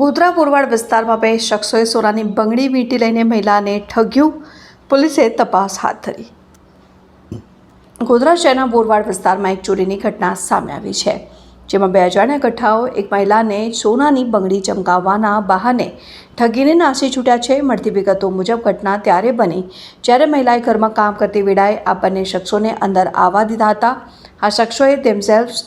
ગોધરા પુરવાડ વિસ્તારમાં બે શખ્સોએ સોનાની બંગડી વીંટી લઈને મહિલાને ઠગ્યું. પોલીસે તપાસ હાથ ધરી. ગોધરા શહેરના બોરવાડ વિસ્તારમાં એક ચોરીની ઘટના સામે આવી છે, જેમાં બે અજાણ્યા ગઠ્ઠાઓ, એક મહિલાને સોનાની બંગડી ચમકાવવાના બહાને ઠગીને નાસી છૂટ્યા છે. મળતી વિગતો મુજબ ઘટના ત્યારે બની જ્યારે મહિલાએ ઘરમાં કામ કરતી વેળાએ આ બંને શખ્સોને અંદર આવવા દીધા હતા. આ શખ્સોએ themselves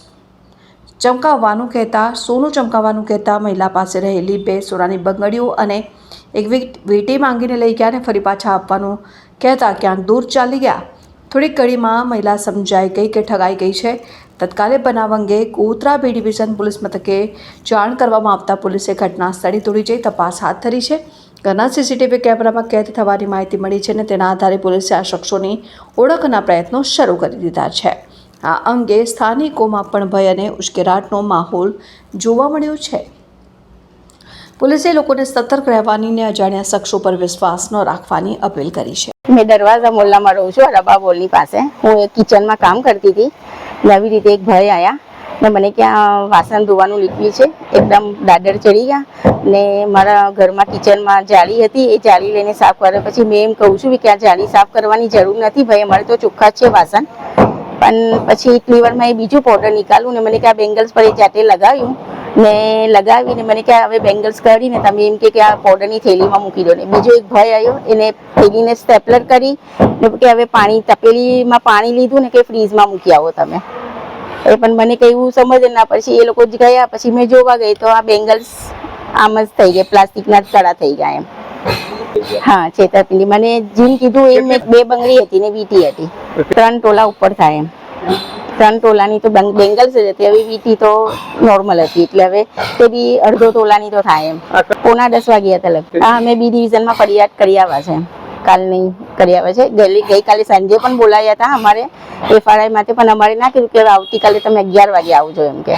ચમકાવવાનું કહેતા, સોનું ચમકાવવાનું કહેતા મહિલા પાસે રહેલી બે સોનાની બંગડીઓ અને એક વીટ- માંગીને લઈ ગયા અને ફરી પાછા આપવાનું કહેતા ક્યાંક દૂર ચાલી ગયા. થોડીક કડીમાં મહિલા સમજાઈ ગઈ કે ઠગાઈ ગઈ છે. તત્કાલે બનાવ અંગે કોતરા બી ડિવિઝન પોલીસ મથકે જાણ કરવામાં આવતા પોલીસે ઘટના સ્થળે દોડી જઈ તપાસ હાથ ધરી છે. ઘરના સીસીટીવી કેમેરામાં કેદ થવાની માહિતી મળી છે અને તેના આધારે પોલીસે આ શખ્સોની ઓળખના પ્રયત્નો શરૂ કરી દીધા છે. આ અંગે સ્થાનિકોમાં પણ ભય અને ઉશ્કેરાટનો માહોલ જોવા મળ્યો છે. પોલીસે લોકોને સતર્ક રહેવાની ને અજાણ્યા શખ્સો પર વિશ્વાસ ન રાખવાની અપીલ કરી છે. મેં દરવાજા મોલ્લામાં રહું છું રબા બોલની પાસે. હું એક કિચનમાં કામ કરતી હતી. ને આવી રીતે એક ભાઈ આવ્યા ને મને ક્યાં વાસણ ધોવાનું લીધું છે, એકદમ દાદર ચડી ગયા ને મારા ઘરમાં કિચનમાં જાળી હતી. એ જાળી લઈને સાફ કરે પછી મેં એમ કહું છું કે આ જાળી સાફ કરવાની જરૂર નથી, ભાઈ અમારે તો ચોખ્ખા છે વાસણ. પણ પછી એક લીવરમાં એ બીજું પાવડર નીકાળ્યું ને મને કે આ બેંગલ્સ પર એ જાતે લગાવ્યું. ને લગાવીને મને કે હવે બેંગલ્સ કાઢીને તમે એમ કે આ પાવડરની થેલીમાં મૂકી દો ને બીજો એક ભાઈ આવ્યો એને થેલીને સ્ટેપલર કરી ને કે હવે પાણી તપેલીમાં પાણી લીધું ને કે ફ્રીઝમાં મૂકી આવો તમે. એ પણ મને કંઈ એવું સમજ ના પછી એ લોકો જ ગયા, પછી મેં જોવા ગઈ તો આ બેંગલ્સ આમ જ થઈ ગયા, પ્લાસ્ટિકના જ કડા થઈ ગયા એમ. હા છેતરપિંડી મને જેમ કીધું એમ એક બે બંગડી હતી ને વીટી હતી. ત્રણ ટોલા ઉપર થાય એમ. ત્રણ ટોલાની તો બેંગલ્સ જ હતી. હવે વીટી તો નોર્મલ હતી. એટલે હવે તે બી અડધો ટોલાની તો થાય એમ. પોણા દસ વાગ્યા હતા લગભગ. હા અમે બી ડિવિઝનમાં ફરિયાદ કરી આવ્યા છે કાલની કરી આવ્યા છે. ગઈ ગઈકાલે સાંજે પણ બોલાયા હતા અમારે. એફઆરઆઈ માટે પણ અમારે ના કીધું કે હવે આવતીકાલે તમે અગિયાર વાગે આવજો એમ કે.